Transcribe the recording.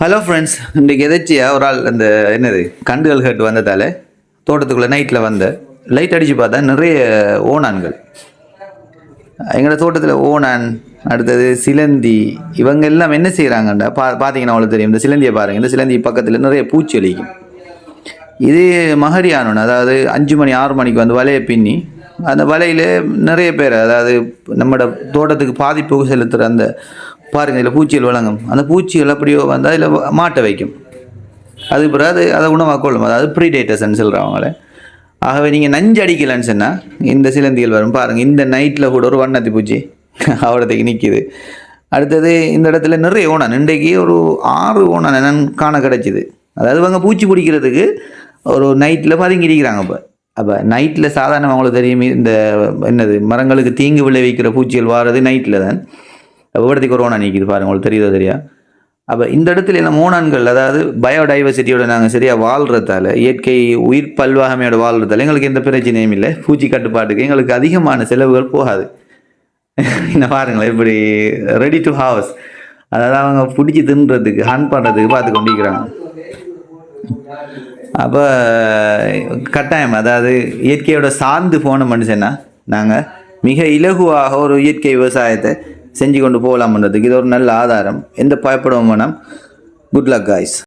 Hello friends இன்றைக்கு எதாச்சியாக ஒரு ஆள் அந்த என்னது? கண்டுகள் கேட்டு வந்ததால் தோட்டத்துக்குள்ளே நைட்டில் வந்த லைட் அடித்து பார்த்தா நிறைய ஓணான்கள். எங்களோட தோட்டத்தில் ஓணான் அடுத்தது சிலந்தி இவங்க எல்லாம் என்ன செய்கிறாங்கண்டா பா பார்த்தீங்கன்னா அவ்வளோ தெரியும். இந்த சிலந்தியை பாருங்கள் இந்த சிலந்தி பக்கத்தில் நிறைய பூச்சி அழிக்கும் இது மகரியானோன்னு அதாவது அஞ்சு மணி ஆறு மணிக்கு வந்து வலையை பின்னி அந்த வலையில் நிறைய பேர் அதாவது நம்மளோட தோட்டத்துக்கு பாதிப்பு செலுத்துகிற அந்த பாருங்கள் இதில் பூச்சிகள் வழங்கும் அந்த பூச்சிகள் அப்படியோ வந்து அதில் மாட்டை வைக்கும். அது பிறகு அது அதை உணவாக கொள்ளும் அதாவது ப்ரீடேட்டர்ஸ்ன்னு சொல்கிறவங்களே ஆகவே நீங்கள் நஞ்சு அடிக்கலைன்னு சொன்னால் இந்த சிலந்திகள் வரும். பாருங்கள் இந்த நைட்டில் கூட ஒரு வண்ணத்தி பூச்சி அவ்வளோத்துக்கு நிற்கிது அடுத்தது இந்த இடத்துல நிறைய ஓணான் இன்றைக்கு ஒரு ஆறு ஓணான் என்னன்னு காண கிடச்சிது. அதாவது இவங்க பூச்சி பிடிக்கிறதுக்கு ஒரு நைட்டில் பதுங்கி இருக்கிறாங்க இப்போ. அப்போ நைட்டில் சாதாரண அவங்களுக்கு தெரியும் இந்த என்னது மரங்களுக்கு தீங்கு விளைவிக்கிற பூச்சிகள் வாரது நைட்டில் தான். விவரத்துக்கு கொரோனா நிற்கிது பாருங்க உங்களுக்கு தெரியுதோ தெரியா அப்போ இந்த இடத்துல என்ன மூணான்கள் அதாவது பயோடைவர்சிட்டியோட நாங்கள் சரியாக வாழ்கிறதால இயற்கை உயிர் பல்வாகமையோட வாழ்கிறதால எங்களுக்கு எந்த பிரச்சனையும் இல்லை. பூச்சி கட்டுப்பாட்டுக்கு எங்களுக்கு அதிகமான செலவுகள் போகாது. என்ன பாருங்களேன் இப்படி ரெடி டு ஹவுஸ் அதாவது அவங்க பிடிச்சி தின்றதுக்கு ஹன் பண்ணுறதுக்கு பார்த்து கொண்டிருக்கிறாங்க. அப்போ கட்டாயம் அதாவது இயற்கையோட சார்ந்து போன மனுஷன்னா நாங்கள் மிக இலகுவாக ஒரு இயற்கை விவசாயத்தை செஞ்சு கொண்டு போகலாம்ன்றதுக்கு இது ஒரு நல்ல ஆதாரம். எந்த பயப்படவும் வேணாம். Good luck guys